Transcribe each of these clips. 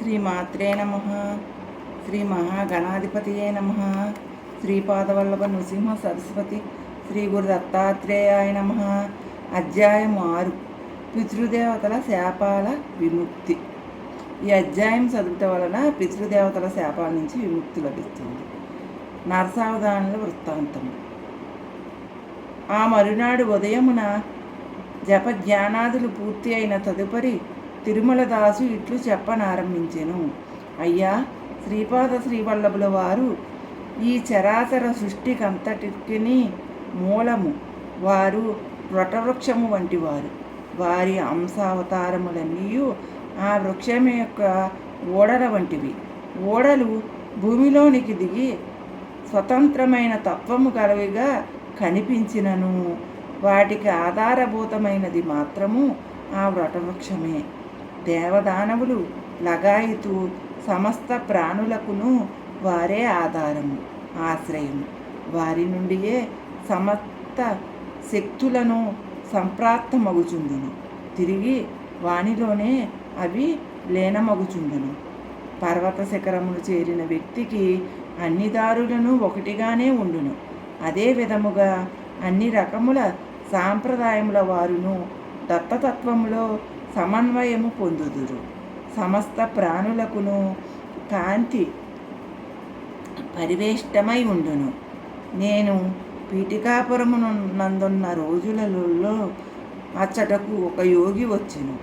శ్రీ మాత్రే నమ. శ్రీ మహాగణాధిపతియే నమ. శ్రీపాదవల్లభ నృసింహ సరస్వతి శ్రీ గురు దత్తాత్రేయాయ నమ. అధ్యాయం ఆరు. పితృదేవతల శాపాల విముక్తి. ఈ అధ్యాయం చదువుట వలన పితృదేవతల శాపాల నుంచి విముక్తి లభిస్తుంది. నరసావధానుల వృత్తాంతం. ఆ మరునాడు ఉదయమున జప జ్ఞానాదులు పూర్తి అయిన తదుపరి తిరుమల దాసు ఇట్లు చెప్పనారంభించెను. అయ్యా శ్రీపాద శ్రీవల్లభుల వారు ఈ చరాచర సృష్టికంతటికి మూలము వారు వృటవృక్షము వంటి వారు వారి అంశావతారములన్నీ ఆ వృక్షం యొక్క ఓడల వంటివి. ఓడలు భూమిలోనికి దిగి స్వతంత్రమైన తత్వము కలవిగా కనిపించినను. వాటికి ఆధారభూతమైనది మాత్రము ఆ వ్రటవృక్షమే దేవదానవులు లగాయతు సమస్త ప్రాణులకును వారే ఆధారము ఆశ్రయము. వారి నుండియే సమస్త శక్తులను సంప్రాప్తమగుచుండును తిరిగి వానిలోనే అవి లీనమగుచుండును పర్వత శిఖరమును చేరిన వ్యక్తికి అన్ని దారులను ఒకటిగానే ఉండును. అదే విధముగా అన్ని రకముల సాంప్రదాయముల వారును దత్తతత్వములో సమన్వయము పొందుదురు. సమస్త ప్రాణులకును కాంతి పరివేష్టమై ఉండును. నేను పీఠికాపురమును నందున్న రోజులలో అచ్చటకు ఒక యోగి వచ్చెను.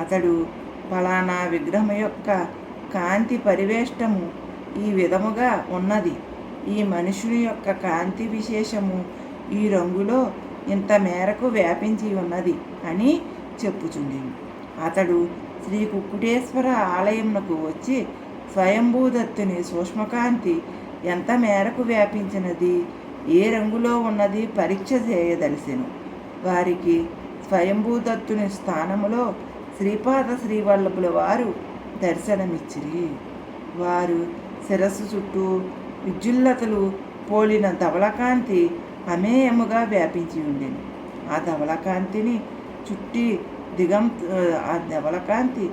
అతడు ఫలానా విగ్రహం యొక్క కాంతి పరివేష్టము ఈ విధముగా ఉన్నది. ఈ మనుషుని యొక్క కాంతి విశేషము ఈ రంగులో ఇంత మేరకు వ్యాపించి ఉన్నది అని చెప్పుచుండేను. అతడు శ్రీ కుక్కుటేశ్వర ఆలయంకు వచ్చి స్వయంభూదత్తుని సూక్ష్మకాంతి ఎంత మేరకు వ్యాపించినది ఏ రంగులో ఉన్నది పరీక్ష చేయదలిసెను. వారికి స్వయంభూదత్తుని స్థానములో శ్రీపాద శ్రీవల్లభుల వారు దర్శనమిచ్చిరి. వారు శిరస్సు చుట్టూ విద్యుల్లతలు పోలిన ధవళకాంతి అమేయముగా వ్యాపించి ఉండెను. ఆ ధవళకాంతిని చుట్టి దిగంత ఆ ధవళకాంతి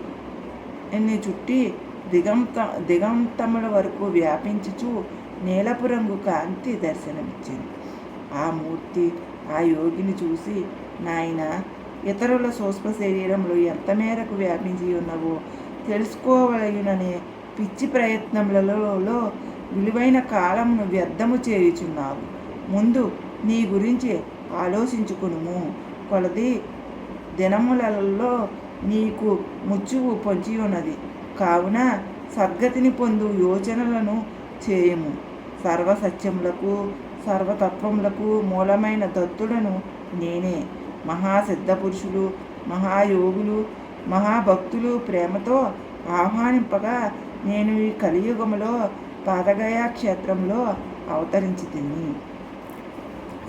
ఎన్ని చుట్టి దిగంత దిగంతముల వరకు వ్యాపించుచు నీలపు రంగు కాంతి దర్శనమిచ్చింది. ఆ మూర్తి ఆ యోగిని చూసి నాయన ఇతరుల సూక్ష్మ శరీరంలో ఎంత మేరకు వ్యాపించి ఉన్నవో తెలుసుకోవలయుననే పిచ్చి ప్రయత్నములలో విలువైన కాలమును వ్యర్థము చేయుచున్నావు. ముందు నీ గురించి ఆలోచించుకునుము. కొలది దినములలో నీకు ముచ్చువు పొంచి ఉన్నది. కావున సద్గతిని పొందు యోచనలను చేయము. సర్వసత్యములకు సర్వతత్వములకు మూలమైన దత్తులను నేనే. మహాసిద్ధ పురుషులు మహాయోగులు మహాభక్తులు ప్రేమతో ఆహ్వానింపగా నేను ఈ కలియుగములో పాదగయా క్షేత్రంలో అవతరించి తిని.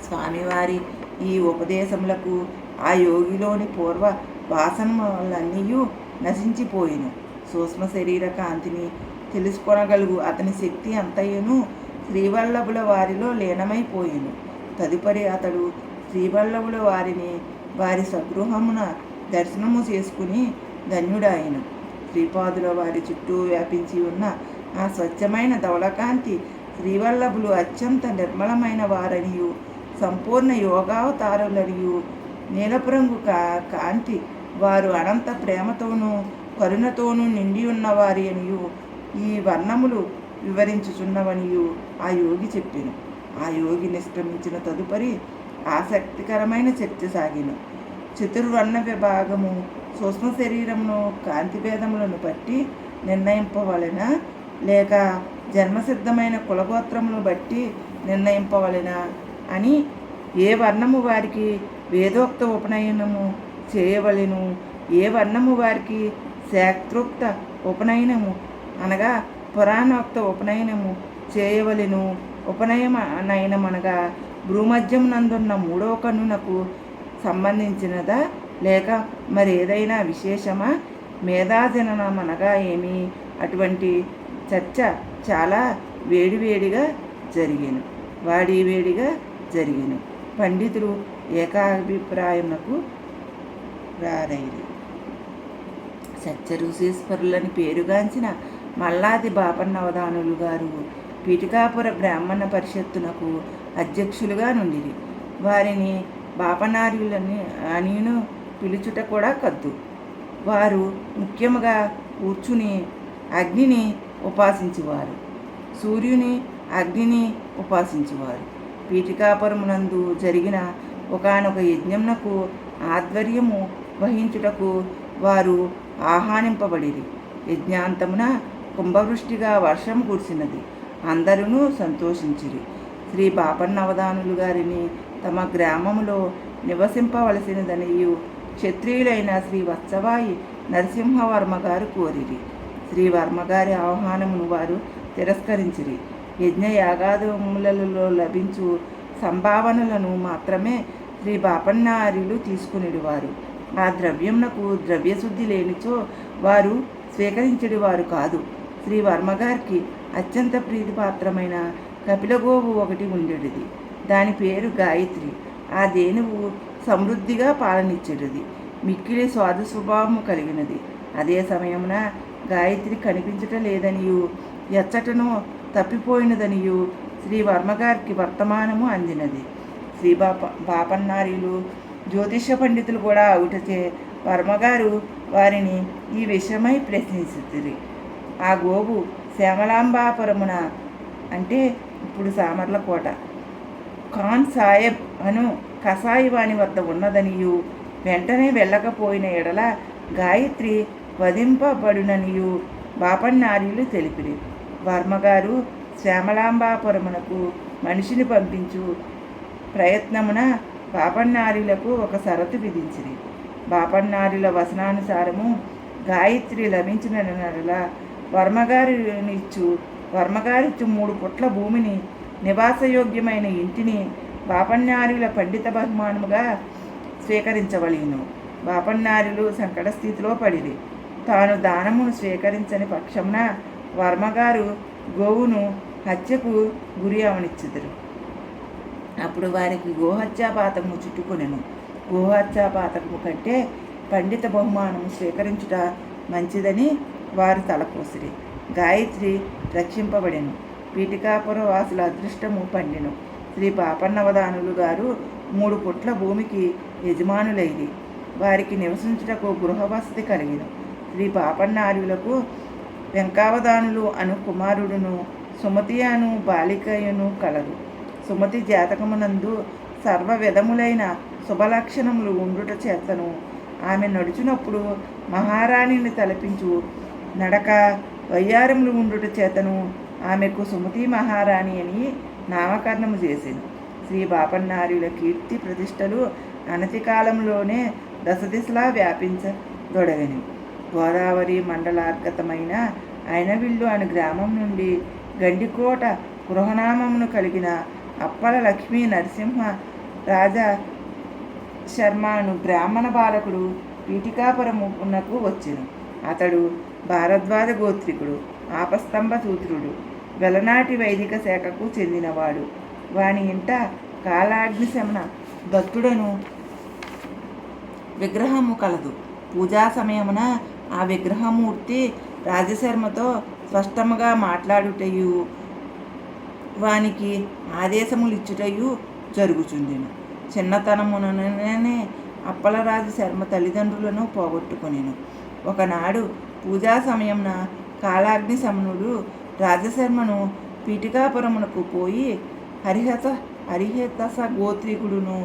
స్వామివారి ఈ ఉపదేశములకు ఆ యోగిలోని పూర్వ వాసనలన్నీ నశించిపోయిను. సూక్ష్మ శరీర కాంతిని తెలుసుకొనగలుగు అతని శక్తి అంతయును శ్రీవల్లభుల వారిలో లీనమైపోయిను. తదుపరి అతడు శ్రీవల్లభుల వారిని వారి స్వగృహమున దర్శనము చేసుకుని ధన్యుడాయను. శ్రీపాదుల వారి చుట్టూ వ్యాపించి ఉన్న ఆ స్వచ్ఛమైన ధవళకాంతి శ్రీవల్లభులు అత్యంత నిర్మలమైన వారనియు సంపూర్ణ యోగావతారులనియు నీలపు రంగు కా కాంతి. వారు అనంత ప్రేమతోనూ కరుణతోనూ నిండి ఉన్నవారి అనియు ఈ వర్ణములు వివరించుచున్నవనియు ఆ యోగి చెప్పాను. ఆ యోగి నిష్క్రమించిన తదుపరి ఆసక్తికరమైన చర్చ సాగిను. చతుర్వర్ణ విభాగము సూక్ష్మ శరీరమును కాంతిభేదములను బట్టి నిర్ణయింపవలెనా? లేక జన్మసిద్ధమైన కులగోత్రమును బట్టి నిర్ణయింపవలెనా? అని ఏ వర్ణము వారికి వేదోక్త ఉపనయనము చేయవలెను. ఏ వర్ణము వారికి శాస్త్రోక్త ఉపనయనము? అనగా పురాణోక్త ఉపనయనము చేయవలెను. ఉపనయమ నయనమనగా భూమధ్యం నందున్న మూడో కన్నునకు సంబంధించినదా? లేక మరి ఏదైనా విశేషమా? మేధాజననమనగా ఏమి? అటువంటి చర్చ చాలా వేడివేడిగా జరిగాను. వాడివేడిగా జరిగాను. పండితులు ఏకాభిప్రాయమునకు రారైరు సత్యఋషీశ్వరులని పేరుగాంచిన మల్లాది బాపన్నవదానులు గారు పీఠికాపుర బ్రాహ్మణ పరిషత్తునకు అధ్యక్షులుగా నుండిరి. వారిని బాపనార్యులని అనిను పిలుచుట కూడా కద్దు. వారు ముఖ్యముగా కూర్చుని అగ్నిని ఉపాసించేవారు. సూర్యుని అగ్నిని ఉపాసించేవారు. పీఠికాపురమునందు జరిగిన ఒకనొక యజ్ఞమునకు ఆధ్వర్యము వహించుటకు వారు ఆహ్వానింపబడిరి. యజ్ఞాంతమున కుంభవృష్టిగా వర్షం కురిసినది. అందరూ సంతోషించిరి. శ్రీ బాపన్నవదానులు గారిని తమ గ్రామములో నివసింపవలసినదనియు క్షత్రియులైన శ్రీ వత్సవాయి నరసింహవర్మ గారు కోరిరి. శ్రీ వర్మగారి ఆహ్వానమును వారు తిరస్కరించిరి. యజ్ఞ యాగాదములలో లభించు సంభావనలను మాత్రమే శ్రీ బాపన్నార్యులు తీసుకునేవారు. ఆ ద్రవ్యమునకు ద్రవ్యశుద్ధి లేనిచో వారు స్వీకరించేవారు కాదు. శ్రీ వర్మగారికి అత్యంత ప్రీతిపాత్రమైన కపిలగోవు ఒకటి ఉండేది దాని పేరు గాయత్రి. ఆ దేనువు సమృద్ధిగా పాలనిచ్చేది మిక్కిలి స్వాదు స్వభావము కలిగినది. అదే సమయమున గాయత్రి కనిపించటం లేదనియు ఎచ్చటను తప్పిపోయినదనియు శ్రీ వర్మగారికి వర్తమానము అందినది. శ్రీ బాప బాపన్నారీలు జ్యోతిష పండితులు కూడా అవుటచే వర్మగారు వారిని ఈ విషయమై ప్రశ్నిస్తుంది ఆ గోవు శ్యామలాంబాపురమున అంటే ఇప్పుడు సామర్లకోట ఖాన్ సాహెబ్ అను కసాయివాణి వద్ద ఉన్నదనియు వెంటనే వెళ్ళకపోయిన ఎడల గాయత్రి వధింపబడుననియు బాపన్నార్యులు తెలిపిరి. వర్మగారు శ్యామలాంబాపురమునకు మనిషిని పంపించు ప్రయత్నమున బాపన్నారిలకు ఒక షరతు విధించింది బాపన్నార్యుల వసనానుసారము గాయత్రి లభించిన నెల వర్మగారినిచ్చు వర్మగారిచ్చు మూడు పుట్ల భూమిని నివాసయోగ్యమైన ఇంటిని బాపన్నార్యుల పండిత బహుమానముగా స్వీకరించవలేను. బాపన్నారులు సంకట స్థితిలో పడిరి. తాను దానమును స్వీకరించని పక్షమున వర్మగారు గోవును హత్యకు గురి అవనిచ్చుదురు. అప్పుడు వారికి గోహత్యాపాతము చుట్టుకొనెను. గోహత్యాపాతము కంటే పండిత బహుమానము స్వీకరించుట మంచిదని వారు తలపోసిరి. గాయత్రి రక్షింపబడెను. పీఠికాపుర వాసుల అదృష్టము పండెను. శ్రీ పాపన్నవదానులు గారు మూడు పుట్ల భూమికి యజమానులైది వారికి నివసించుటకు గృహవసతి కలిగిన. శ్రీ పాపన్నార్యులకు వెంకావదానులు అను కుమారుడును సుమతి అను బాలికయును కలరు సుమతి జాతకమునందు సర్వ విధములైన శుభలక్షణములు ఉండుట చేతను. ఆమె నడుచునప్పుడు మహారాణిని తలపించు నడక వయ్యారములు ఉండుట చేతను. ఆమెకు సుమతి మహారాణి అని నామకరణము చేసింది శ్రీ బాపన్నార్యుల కీర్తి ప్రతిష్టలు అనతి కాలంలోనే దశదిశలా వ్యాపించదొడగని గోదావరి మండలార్గతమైన అయినవిల్లు అను గ్రామం నుండి గండికోట గృహనామమును కలిగిన అప్పల లక్ష్మీ నరసింహ రాజా శర్మను బ్రాహ్మణ బాలకుడు పీఠికాపురమునకు వచ్చెను. అతడు భారద్వాజ గోత్రికుడు ఆపస్తంభ సూత్రుడు వెలనాటి వైదిక శాఖకు చెందినవాడు. వాని ఇంట కాలాగ్నిశమన భక్తుడను దత్తుడను విగ్రహము కలదు. పూజా సమయమున ఆ విగ్రహమూర్తి రాజశర్మతో స్పష్టముగా మాట్లాడుటయు వానికి ఆదేశములు ఇచ్చుటయు జరుగుచుండెను. చిన్నతనముననే అప్పలరాజు శర్మ తల్లిదండ్రులను పోగొట్టుకునేను. ఒకనాడు పూజా సమయంన కాలాగ్ని సమనుడు రాజశర్మను పీఠికాపురమునకు పోయి హరిహత హరిహతస గోత్రికుడును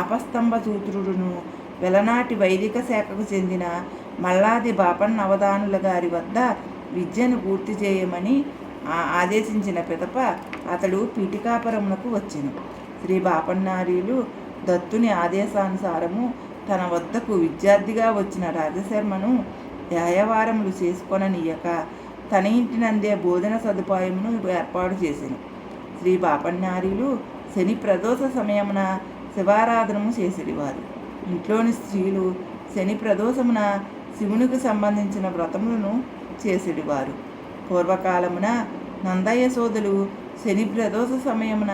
ఆపస్తంభ సూత్రుడును వెలనాటి వైదిక శాఖకు చెందిన మల్లాది బాపన్నవదానుల గారి వద్ద విద్యను పూర్తి చేయమని ఆదేశించిన పిదప అతడు పీఠికాపురమునకు వచ్చెను. శ్రీ బాపన్నార్యులు దత్తుని ఆదేశానుసారము తన వద్దకు విద్యార్థిగా వచ్చిన రాజశర్మను న్యాయవారములు చేసుకొననీయక తన ఇంటినందే బోధన సదుపాయమును ఏర్పాటు చేశాను శ్రీ బాపన్నార్యులు శని ప్రదోష సమయమున శివారాధనము చేసేవారు ఇంట్లోని స్త్రీలు శని ప్రదోషమున శివునికి సంబంధించిన వ్రతములను చేసేవారు పూర్వకాలమున నందయ్య సోదలు శని ప్రదోష సమయమున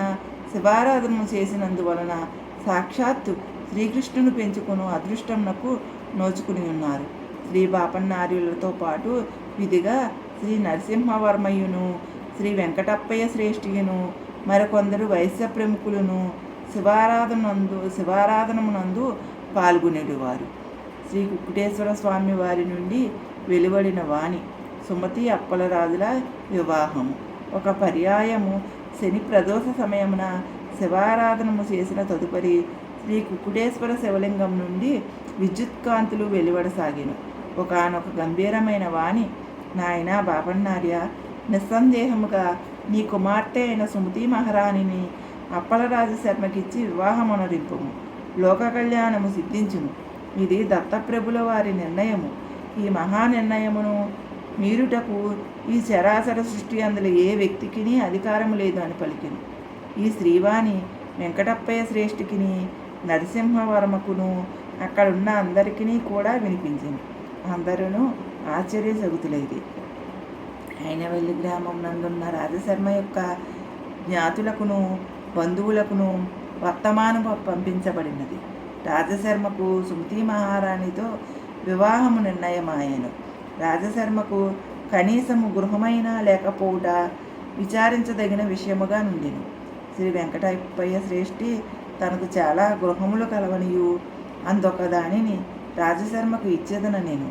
శివారాధనము చేసినందువలన సాక్షాత్తు శ్రీకృష్ణుని పెంచుకుని అదృష్టమునకు నోచుకుని ఉన్నారు. శ్రీ బాపన్నార్యులతో పాటు విధిగా శ్రీ నరసింహవర్మయ్యను శ్రీ వెంకటప్పయ్య శ్రేష్ఠియును మరికొందరు వైశ్య ప్రముఖులను శివారాధనందు శివారాధనమునందు పాల్గొనేటివారు శ్రీ కుక్కుటేశ్వర స్వామి వారి నుండి వెలువడిన వాణి సుమతి అప్పలరాజుల వివాహము ఒక పర్యాయము. శని ప్రదోష సమయమున శివారాధనము చేసిన తదుపరి శ్రీ కుకుటేశ్వర శివలింగం నుండి విద్యుత్కాంతులు వెలువడసాగిన. ఒకనొక గంభీరమైన వాణి. నాయన బాబన్నార్య నిస్సందేహముగా నీ కుమార్తె అయిన సుమతి మహారాణిని అప్పలరాజు శర్మకిచ్చి వివాహమనరింపుము. లోక కళ్యాణము సిద్ధించును ఇది దత్తప్రభుల వారి నిర్ణయము. ఈ మహా నిర్ణయమును మీరుటకు ఈ చరాచర సృష్టి అందులో ఏ వ్యక్తికి అధికారం లేదు అని పలికిను. ఈ శ్రీవాణి వెంకటప్పయ్య శ్రేష్ఠికిని నరసింహవర్మకును అక్కడున్న అందరికీ కూడా వినిపించింది అందరూ ఆశ్చర్యసగుతులైది అయినవెల్లి గ్రామం నందున్న రాజశర్మ యొక్క జ్ఞాతులకును బంధువులకును వర్తమానం పంపించబడినది. రాజశర్మకు సుమతి మహారాణితో వివాహము నిర్ణయమాయను. రాజశర్మకు కనీసము గృహమైనా లేకపోవుట విచారించదగిన విషయముగా నుండిను. శ్రీ వెంకటప్పయ్య శ్రేష్ఠి తనకు చాలా గృహములు కలవనియు అందొక దానిని రాజశర్మకు ఇచ్చేదన నేను.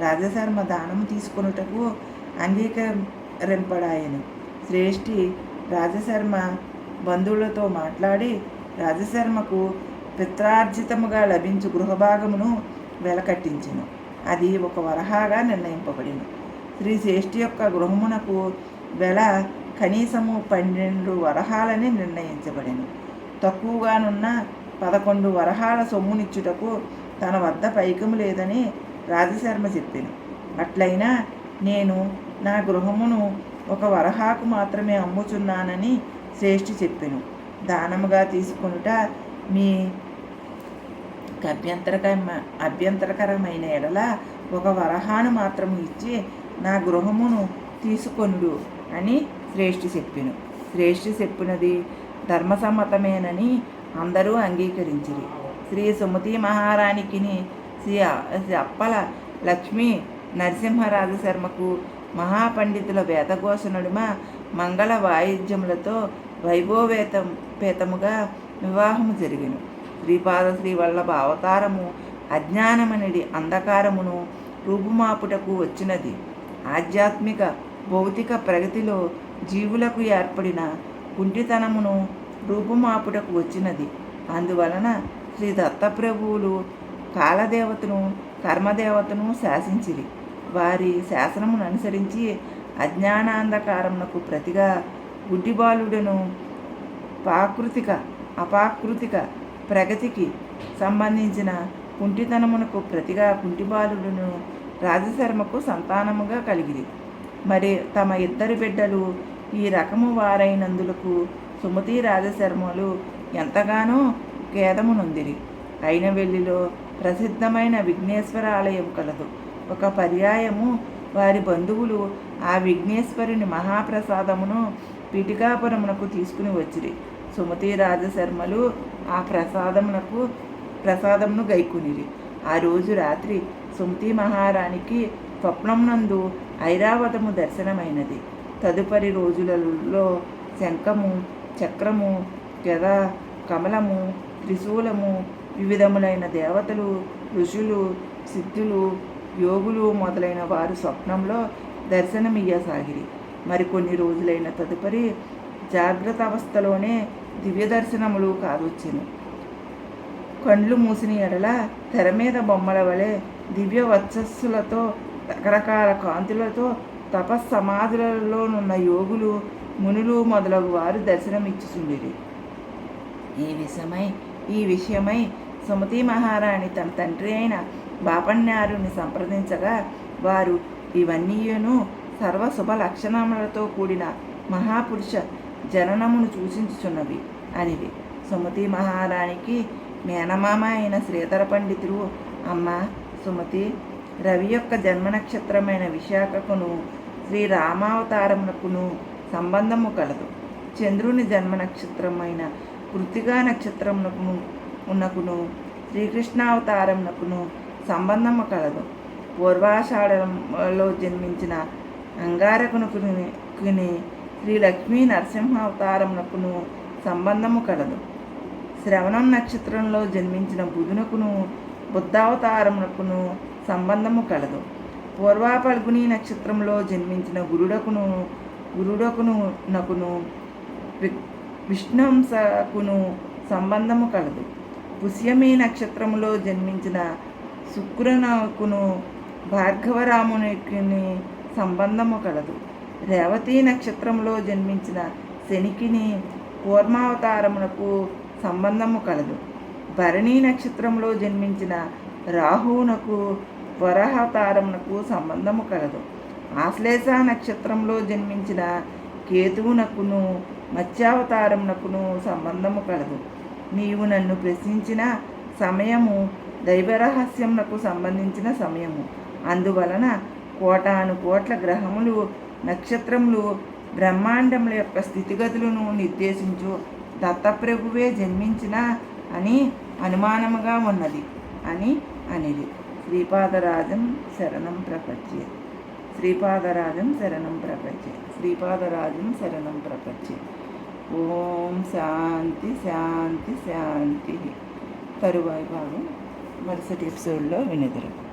రాజశర్మ దానం తీసుకొనుటకు అంగీకరింపడాయను. శ్రేష్ఠి రాజశర్మ బంధువులతో మాట్లాడి రాజశర్మకు పిత్రార్జితముగా లభించు గృహభాగమును వెలకట్టించెను. అది ఒక వరహాగా నిర్ణయింపబడింది. శ్రీ శ్రేష్ఠి యొక్క గృహమునకు వెల కనీసము పన్నెండు వరహాలని నిర్ణయించబడింది. తక్కువగానున్న పదకొండు వరహాల సొమ్మునిచ్చుటకు తన వద్ద పైకము లేదని రాజశర్మ చెప్పింది అట్లయినా నేను నా గృహమును ఒక వరహాకు మాత్రమే అమ్ముచున్నానని శ్రేష్ఠి చెప్పాను. దానముగా తీసుకొనుట మీ అభ్యంతరకరమ అభ్యంతరకరమైన ఎడల ఒక వరహాను మాత్రము ఇచ్చి నా గృహమును తీసుకొనుడు అని శ్రేష్ఠి చెప్పిను. శ్రేష్ఠి చెప్పినది ధర్మసమ్మతమేనని అందరూ అంగీకరించిరి. శ్రీ సుమతి మహారాణికిని శ్రీ అప్పల లక్ష్మీ నరసింహరాజు శర్మకు మహాపండితుల వేదఘోష నడుమ మంగళ వాయిద్యములతో వైభోవేతం పేతముగా వివాహము జరిగిను. శ్రీపాద శ్రీ వల్లభ అవతారము అజ్ఞానమనిడి అంధకారమును రూపుమాపుటకు వచ్చినది. ఆధ్యాత్మిక భౌతిక ప్రగతిలో జీవులకు ఏర్పడిన కుంటితనమును రూపుమాపుటకు వచ్చినది. అందువలన శ్రీ దత్తప్రభువులు కాలదేవతను కర్మదేవతను శాసించిరి. వారి శాసనమును అనుసరించి అజ్ఞానాంధకారమునకు ప్రతిగా గుడ్డిబాలుడను ప్రాకృతిక అపాకృతిక ప్రగతికి సంబంధించిన కుంటితనమునకు ప్రతిగా కుంటిబాలుడును రాజశర్మకు సంతానముగా కలిగిరి. మరి తమ ఇద్దరు బిడ్డలు ఈ రకము వారైనందులకు సుమతి రాజశర్మలు ఎంతగానో ఖేదమునొందిరి. అయినవెల్లిలో ప్రసిద్ధమైన విఘ్నేశ్వర ఆలయం కలదు. ఒక పర్యాయము వారి బంధువులు ఆ విఘ్నేశ్వరుని మహాప్రసాదమును పిటికాపురమునకు తీసుకుని వచ్చిరి. సుమతి రాజశర్మలు ఆ ప్రసాదమునకు ప్రసాదమును గైకునిరి. ఆ రోజు రాత్రి సుమతి మహారాణికి స్వప్నమునందు ఐరావతము దర్శనమైనది. తదుపరి రోజులలో శంఖము చక్రము గద కమలము త్రిశూలము వివిధములైన దేవతలు ఋషులు సిద్ధులు యోగులు మొదలైన వారు స్వప్నంలో దర్శనమియ్యసాగిరి. మరికొన్ని రోజులైన తదుపరి జాగ్రత్త అవస్థలోనే దివ్య దర్శనములు కాదొచ్చెను. కండ్లు మూసిన ఎడల తెర మీద బొమ్మల వలె దివ్య వచ్చస్సులతో రకరకాల కాంతులతో తపస్సమాధులలోనున్న యోగులు మునులు మొదలగు వారు దర్శనమిచ్చుచుండిరి. ఈ విషయమై ఈ విషయమై సుమతి మహారాణి తన తండ్రి అయిన బాపన్యారుని సంప్రదించగా వారు ఇవన్నీయును సర్వశుభ లక్షణములతో కూడిన మహాపురుష జననమును సూచించుచున్నవి అనివి. సుమతి మహారాణికి మేనమామ అయిన శ్రీధర పండితుడు అమ్మ సుమతి రవి యొక్క జన్మ నక్షత్రమైన విశాఖకును శ్రీ రామావతారమునకును సంబంధము కలదు. చంద్రుని జన్మ నక్షత్రమైన కృతిగా నక్షత్రమునకును ఉన్నకును శ్రీకృష్ణావతారమునకును సంబంధము కలదు. పూర్వాషాఢంలో జన్మించిన అంగారకునుకుని శ్రీ లక్ష్మీ నరసింహ అవతారమునకును సంబంధము కలదు. శ్రవణం నక్షత్రంలో జన్మించిన బుధునకును బుద్ధావతారమునకును సంబంధము కలదు. పూర్వ పల్గుని నక్షత్రంలో జన్మించిన గురుడకును గురుడకును నకును విష్ణుంసకును సంబంధము కలదు. పుష్యమి నక్షత్రంలో జన్మించిన శుక్రనకును భార్గవరామునికి సంబంధము కలదు. రేవతీ నక్షత్రంలో జన్మించిన శనికిని కూర్మావతారమునకు సంబంధము కలదు. భరణి నక్షత్రంలో జన్మించిన రాహువునకు వరహావతారమునకు సంబంధము కలదు. ఆశ్లేష నక్షత్రంలో జన్మించిన కేతువునకును మత్స్యావతారమునకును సంబంధము కలదు. నీవు నన్ను ప్రశ్నించిన సమయము దైవరహస్యమునకు సంబంధించిన సమయము. అందువలన కోటాను కోట్ల గ్రహములు నక్షత్రములు బ్రహ్మాండముల యొక్క స్థితిగతులను నిర్దేశించు దత్తప్రభువే జన్మించిన అని అనుమానముగా ఉన్నది అని అనేది. శ్రీపాదరాజం శరణం ప్రపంచే. శ్రీపాదరాజం శరణం ప్రపంచే. శ్రీపాదరాజం శరణం ప్రపంచే. ఓం శాంతి శాంతి శాంతి. తరువాయి భాగం మరుసటి ఎపిసోడ్లో వినిదురు